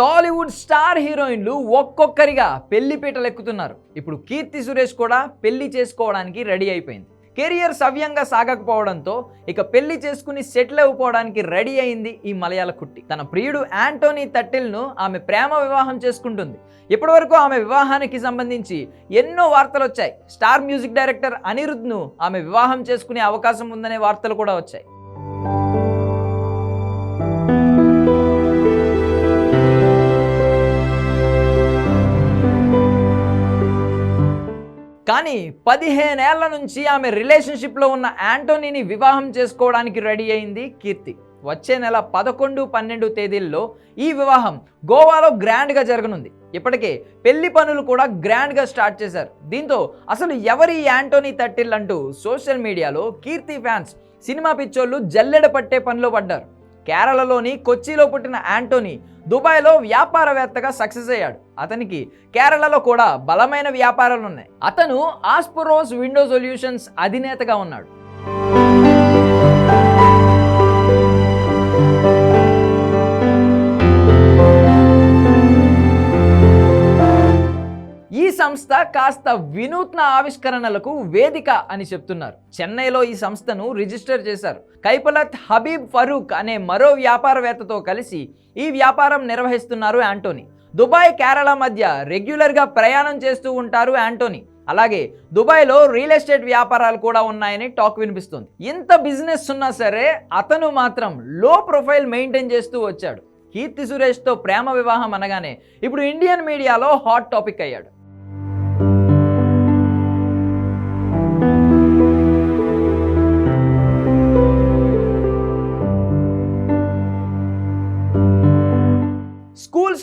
Tollywood star హీరోయిన్లు ఒక్కొక్కరిగా పెళ్ళి పీటలు ఎక్కుతున్నారు ఇప్పుడు కీర్తి సురేష్ కూడా పెళ్ళి చేసుకోవడానికి రెడీ అయిపోయింది. కెరియర్ సవ్యంగా సాగకపోవడంతో ఇక పెళ్ళి చేసుకుని సెటిల్ అయిపోవడానికి రెడీ అయింది ఈ మలయాళ కుట్టి. తన ప్రియుడు యాంటోనీ తట్టిల్ను ఆమె ప్రేమ వివాహం చేసుకుంటుంది. ఇప్పటివరకు ఆమె వివాహానికి సంబంధించి ఎన్నో వార్తలు వచ్చాయి స్టార్ మ్యూజిక్ డైరెక్టర్ అనిరుద్ధ్ను ఆమె వివాహం చేసుకునే అవకాశం ఉందనే వార్తలు కూడా వచ్చాయి. కానీ పదిహేనేళ్ళ నుంచి ఆమె రిలేషన్షిప్లో ఉన్న యాంటోనీని వివాహం చేసుకోవడానికి రెడీ అయింది కీర్తి. వచ్చే నెల పదకొండు పన్నెండు తేదీల్లో ఈ వివాహం గోవాలో గ్రాండ్గా జరగనుంది. ఇప్పటికే పెళ్ళి పనులు కూడా గ్రాండ్గా స్టార్ట్ చేశారు. దీంతో అసలు ఎవరి ఈ యాంటోనీ తట్టిల్ అంటూ సోషల్ మీడియాలో కీర్తి ఫ్యాన్స్ సినిమా పిచ్చోళ్ళు జల్లెడ పట్టే పనిలో పడ్డారు. కేరళలోని కొచ్చిలో పుట్టిన యాంటోనీ దుబాయ్లో వ్యాపారవేత్తగా సక్సెస్ అయ్యాడు. అతనికి కేరళలో కూడా బలమైన వ్యాపారాలు ఉన్నాయి అతను ఆస్పురోస్ విండో సొల్యూషన్స్ అధినేతగా ఉన్నాడు. సంస్థ కాస్త వినూత్న ఆవిష్కరణలకు వేదిక అని చెప్తున్నారు. చెన్నైలో ఈ సంస్థను రిజిస్టర్ చేశారు. కైపలత్ హబీబ్ ఫరూక్ అనే మరో వ్యాపారవేత్తతో కలిసి ఈ వ్యాపారం నిర్వహిస్తున్నారు యాంటోనీ దుబాయ్ కేరళ మధ్య రెగ్యులర్గా ప్రయాణం చేస్తూ ఉంటారు యాంటోనీ అలాగే దుబాయ్లో రియల్ ఎస్టేట్ వ్యాపారాలు కూడా ఉన్నాయని టాక్ వినిపిస్తుంది. ఇంత బిజినెస్ ఉన్నా సరే అతను మాత్రం లో ప్రొఫైల్ మెయింటైన్ చేస్తూ వచ్చాడు. కీర్తి సురేష్తో ప్రేమ వివాహం అనగానే ఇప్పుడు ఇండియన్ మీడియాలో హాట్ టాపిక్ అయ్యాడు.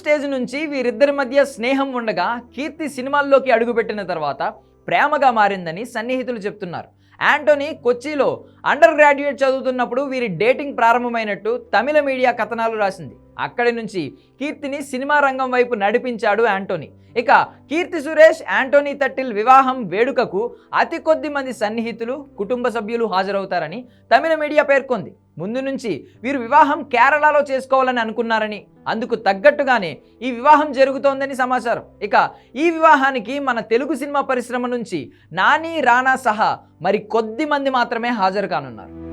స్టేజ్ నుంచి వీరిద్దరి మధ్య స్నేహం ఉండగా కీర్తి సినిమాల్లోకి అడుగుపెట్టిన తర్వాత ప్రేమగా మారిందని సన్నిహితులు చెప్తున్నారు. యాంటోనీ కొచ్చిలో అండర్ గ్రాడ్యుయేట్ చదువుతున్నప్పుడు వీరి డేటింగ్ ప్రారంభమైనట్టు తమిళ మీడియా కథనాలు రాసింది. అక్కడి నుంచి కీర్తిని సినిమా రంగం వైపు నడిపించాడు యాంటోనీ ఇక కీర్తి సురేష్ యాంటోనీ తట్టిల్ వివాహం వేడుకకు అతి కొద్ది మంది సన్నిహితులు కుటుంబ సభ్యులు హాజరవుతారని తమిళ మీడియా పేర్కొంది. ముందు నుంచి వీరు వివాహం కేరళలో చేసుకోవాలని అనుకున్నారని అందుకు తగ్గట్టుగానే ఈ వివాహం జరుగుతోందని సమాచారం. ఇక ఈ వివాహానికి మన తెలుగు సినిమా పరిశ్రమ నుంచి నాని రానా సహా మరి కొద్ది మంది మాత్రమే హాజరు కానున్నారు.